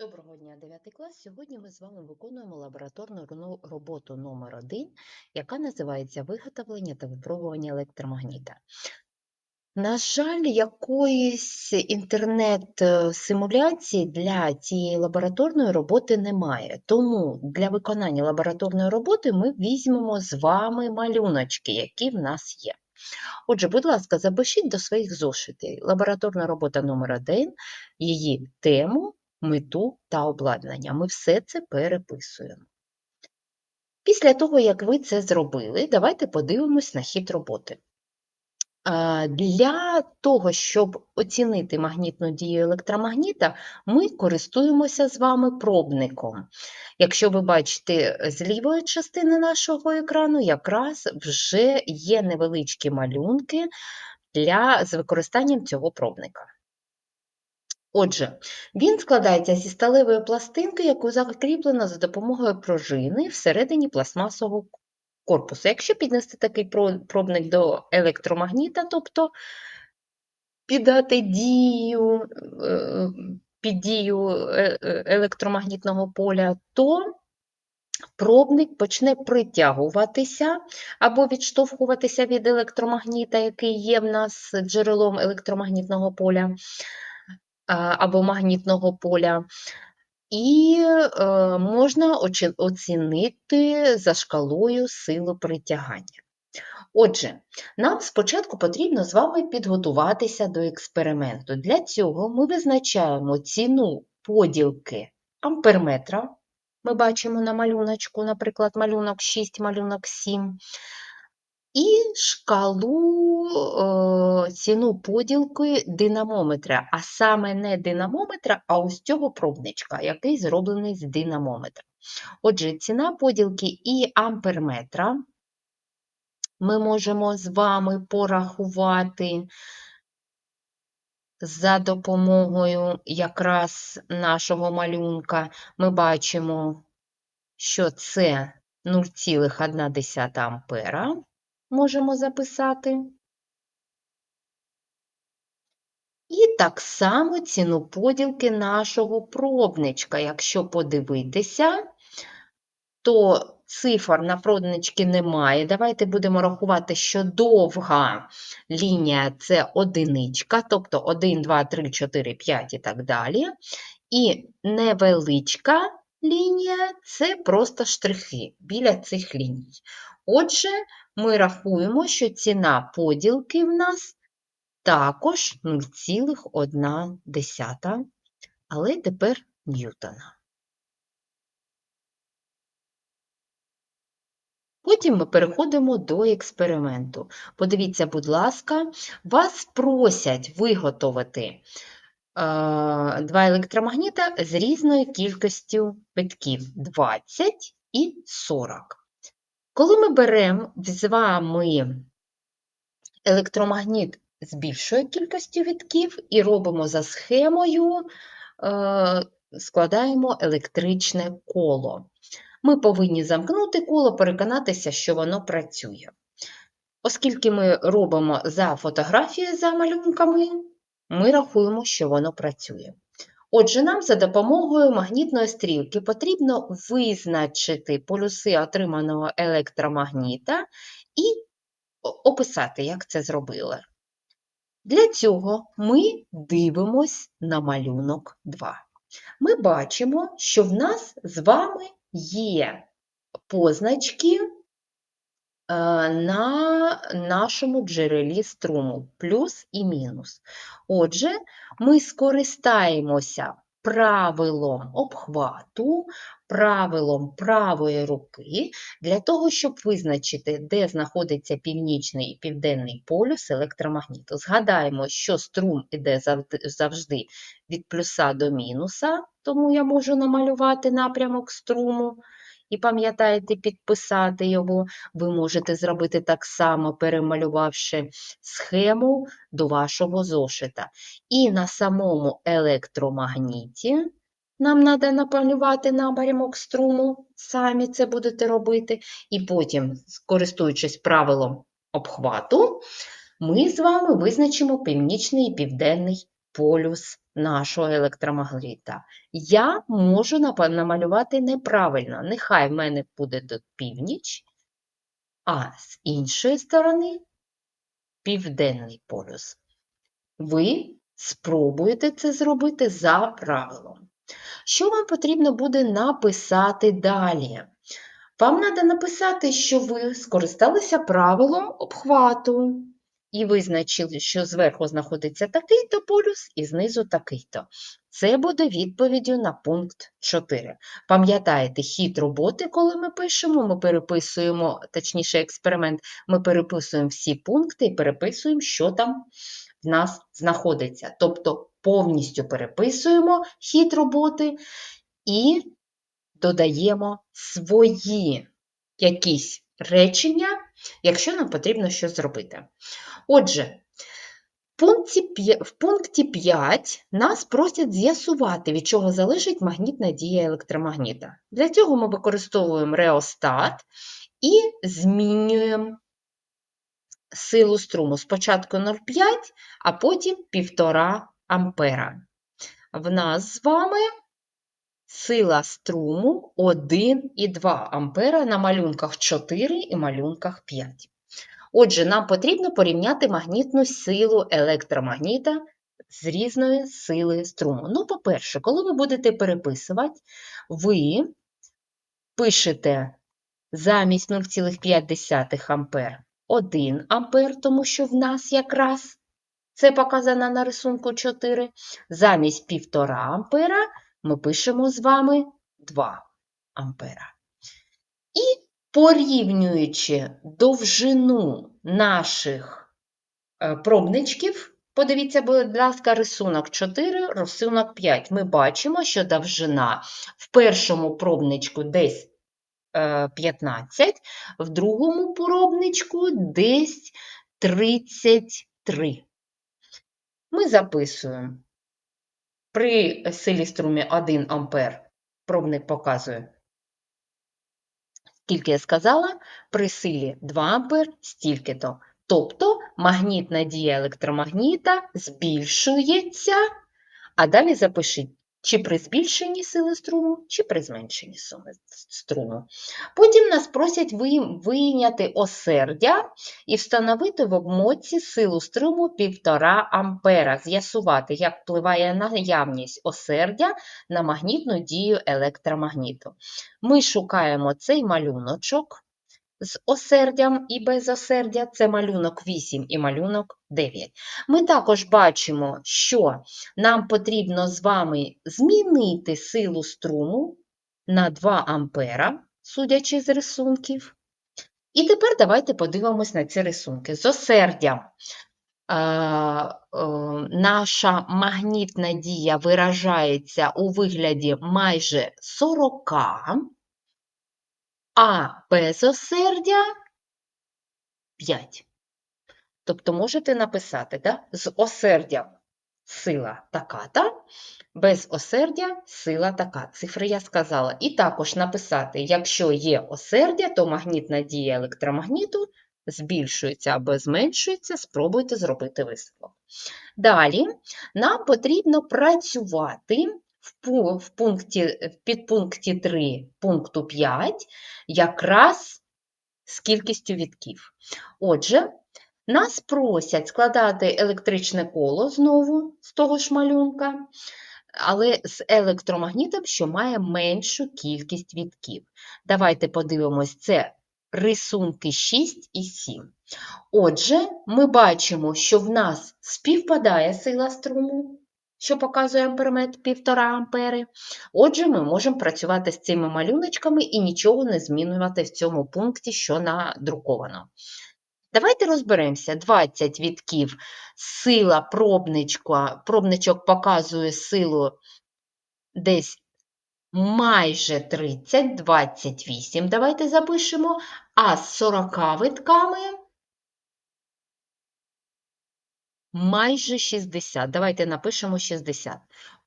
Доброго дня, 9 клас. Сьогодні ми з вами виконуємо лабораторну роботу номер 1 яка називається Виготовлення та випробування електромагніта. На жаль, якоїсь інтернет-симуляції для цієї лабораторної роботи немає. Тому для виконання лабораторної роботи ми візьмемо з вами малюночки, які в нас є. Отже, будь ласка, запишіть до своїх зошитів лабораторна робота номер 1 її тему, мету та обладнання. Ми все це переписуємо. Після того, як ви це зробили, давайте подивимось на хід роботи. Для того, щоб оцінити магнітну дію електромагніта, ми користуємося з вами пробником. Якщо ви бачите з лівої частини нашого екрану, якраз вже є невеличкі малюнки для, з використанням цього пробника. Отже, він складається зі сталевої пластинки, яку закріплено за допомогою пружини всередині пластмасового корпусу. Якщо піднести такий пробник до електромагніта, тобто піддати дію, е, під дію е- е- електромагнітного поля, то пробник почне притягуватися або відштовхуватися від електромагніта, який є в нас джерелом електромагнітного поля або магнітного поля. І е, можна оцінити за шкалою силу притягання. Отже, нам спочатку потрібно з вами підготуватися до експерименту. Для цього ми визначаємо ціну поділки амперметра. Ми бачимо на малюночку, наприклад, малюнок 6, малюнок 7. І шкалу е, ціну поділки динамометра, а саме не динамометра, а ось цього пробничка, який зроблений з динамометра. Отже, ціна поділки і амперметра ми можемо з вами порахувати за допомогою якраз нашого малюнка. Ми бачимо, що це 0,1 ампера можемо записати. І так само ціну поділки нашого пробничка. Якщо подивитися, то цифр на пробничці немає. Давайте будемо рахувати, що довга лінія – це одиничка, тобто 1, 2, 3, 4, 5 і так далі. І невеличка лінія – це просто штрихи біля цих ліній. Отже, ми рахуємо, що ціна поділки в нас також 0,1, але тепер ньютона. Потім ми переходимо до експерименту. Подивіться, будь ласка, вас просять виготовити е, два електромагніта з різною кількістю битків 20 і 40. Коли ми беремо з вами електромагніт з більшою кількістю вітків і робимо за схемою, е, складаємо електричне коло. Ми повинні замкнути коло, переконатися, що воно працює. Оскільки ми робимо за фотографією за малюнками, ми рахуємо, що воно працює. Отже, нам за допомогою магнітної стрілки потрібно визначити полюси отриманого електромагніта і описати, як це зробили. Для цього ми дивимось на малюнок 2. Ми бачимо, що в нас з вами є позначки на нашому джерелі струму, плюс і мінус. Отже, ми скористаємося правилом обхвату, правилом правої руки для того, щоб визначити, де знаходиться північний і південний полюс електромагніту. Згадаємо, що струм іде завжди від плюса до мінуса, тому я можу намалювати напрямок струму. І пам'ятаєте, підписати його. Ви можете зробити так само, перемалювавши схему до вашого зошита. І на самому електромагніті нам треба намалювати напрямок струму, самі це будете робити. І потім, користуючись правилом обхвату, ми з вами визначимо північний і південний полюс нашого електромагнита. Я можу намалювати неправильно. Нехай в мене буде тут північ, а з іншої сторони південний полюс. Ви спробуєте це зробити за правилом. Що вам потрібно буде написати далі? Вам треба написати, що ви скористалися правилом обхвату і визначили, що зверху знаходиться такий-то полюс і знизу такий-то. Це буде відповіддю на пункт 4. Пам'ятаєте, хід роботи, коли ми пишемо, ми переписуємо, точніше, експеримент, ми переписуємо всі пункти і переписуємо, що там в нас знаходиться. Тобто повністю переписуємо хід роботи і додаємо свої якісь речення, якщо нам потрібно щось зробити. Отже, в пункті, п'я- в пункті 5 нас просять з'ясувати, від чого залежить магнітна дія електромагніта. Для цього ми використовуємо реостат і змінюємо силу струму. Спочатку 0,5, а потім 1,5 ампера. В нас з вами сила струму 1,2 ампера на малюнках 4 і малюнках 5. Отже, нам потрібно порівняти магнітну силу електромагніта з різної сили струму. Ну, по-перше, коли ви будете переписувати, ви пишете замість 0,5 ампер 1 ампер, тому що в нас якраз це показано на рисунку 4. Замість 1,5 ампера ми пишемо з вами 2 ампера. І порівнюючи довжину наших е, пробничків, подивіться, будь ласка, рисунок 4, рисунок 5, ми бачимо, що довжина в першому пробничку десь е, 15, в другому пробничку десь 33. Ми записуємо. При силі струмі 1 ампер пробник показує, скільки я сказала, при силі 2 ампер стільки-то. Тобто магнітна дія електромагніта збільшується, а далі запишіть, чи при збільшенні сили струму, чи при зменшенні суми струму. Потім нас просять вийняти осердя і встановити в обмотці силу струму 1,5 ампера, з'ясувати, як впливає наявність осердя на магнітну дію електромагніту. Ми шукаємо цей малюночок з осердям і без осердя, це малюнок 8 і малюнок 9. Ми також бачимо, що нам потрібно з вами змінити силу струму на 2 ампера, судячи з рисунків. І тепер давайте подивимось на ці рисунки. З осердям е, е, наша магнітна дія виражається у вигляді майже 40, а без осердя 5. Тобто можете написати, да? з осердям сила така-та, без осердя сила така. Цифри я сказала. І також написати, якщо є осердя, то магнітна дія електромагніту збільшується або зменшується, спробуйте зробити висновок. Далі нам потрібно працювати в пункті, в підпункті 3 пункту 5 якраз з кількістю вітків. Отже, нас просять складати електричне коло знову з того ж малюнка, але з електромагнітом, що має меншу кількість вітків. Давайте подивимось, це рисунки 6 і 7. Отже, ми бачимо, що в нас співпадає сила струму, що показує амперметр 1,5 ампери. Отже, ми можемо працювати з цими малюночками і нічого не змінювати в цьому пункті, що надруковано. Давайте розберемося. 20 відків. Сила пробничка, пробничок показує силу десь майже 30, 28. Давайте запишемо. А з 40 витками майже 60. Давайте напишемо 60.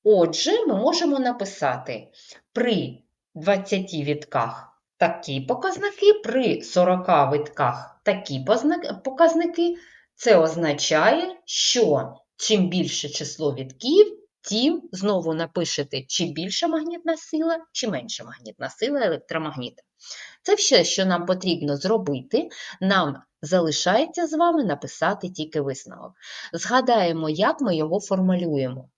Отже, ми можемо написати при 20 вітках такі показники, при 40 витках такі показники. Це означає, що чим більше число вітків, тим знову напишете, чи більша магнітна сила, чи менша магнітна сила електромагніта. Це все, що нам потрібно зробити. Нам залишається з вами написати тільки висновок. Згадаємо, як ми його формулюємо.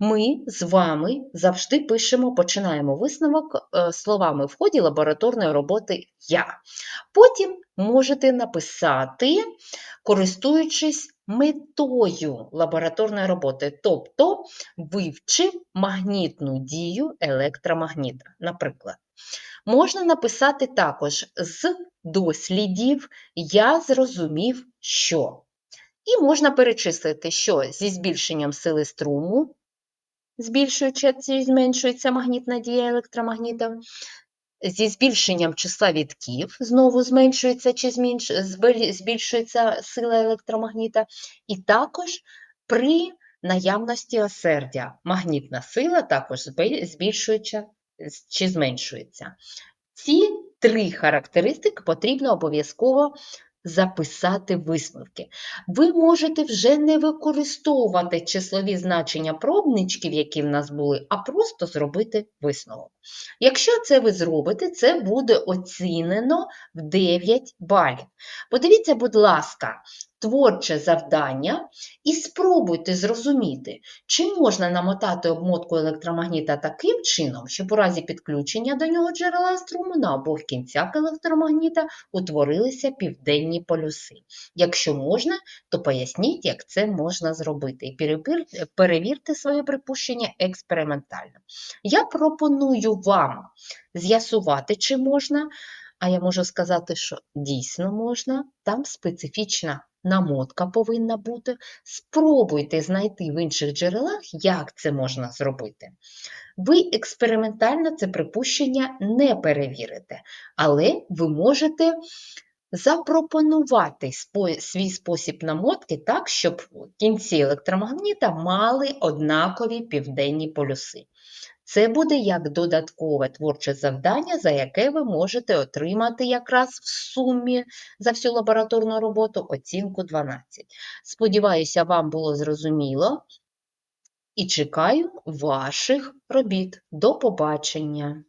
Ми з вами завжди пишемо, починаємо висновок е, словами в ході лабораторної роботи я. Потім можете написати, користуючись метою лабораторної роботи, тобто вивчив магнітну дію електромагніта. Наприклад, можна написати також з дослідів я зрозумів, що. І можна перечислити, що зі збільшенням сили струму збільшується чи зменшується магнітна дія електромагніта, зі збільшенням числа вітків знову зменшується чи збільшується сила електромагніта, і також при наявності осердя магнітна сила також збільшується чи зменшується. Ці три характеристики потрібно обов'язково записати висновки. Ви можете вже не використовувати числові значення пробничків, які в нас були, а просто зробити висновок. Якщо це ви зробите, це буде оцінено в 9 балів. Подивіться, будь ласка, творче завдання і спробуйте зрозуміти, чи можна намотати обмотку електромагніта таким чином, щоб у разі підключення до нього джерела струму на обох кінцях електромагніта утворилися південні полюси. Якщо можна, то поясніть, як це можна зробити, і перевірте своє припущення експериментально. Я пропоную вам з'ясувати, чи можна, а я можу сказати, що дійсно можна, там специфічна намотка повинна бути. Спробуйте знайти в інших джерелах, як це можна зробити. Ви експериментально це припущення не перевірите, але ви можете запропонувати свій спосіб намотки так, щоб кінці електромагніта мали однакові південні полюси. Це буде як додаткове творче завдання, за яке ви можете отримати якраз в сумі за всю лабораторну роботу оцінку 12. Сподіваюся, вам було зрозуміло і чекаю ваших робіт. До побачення!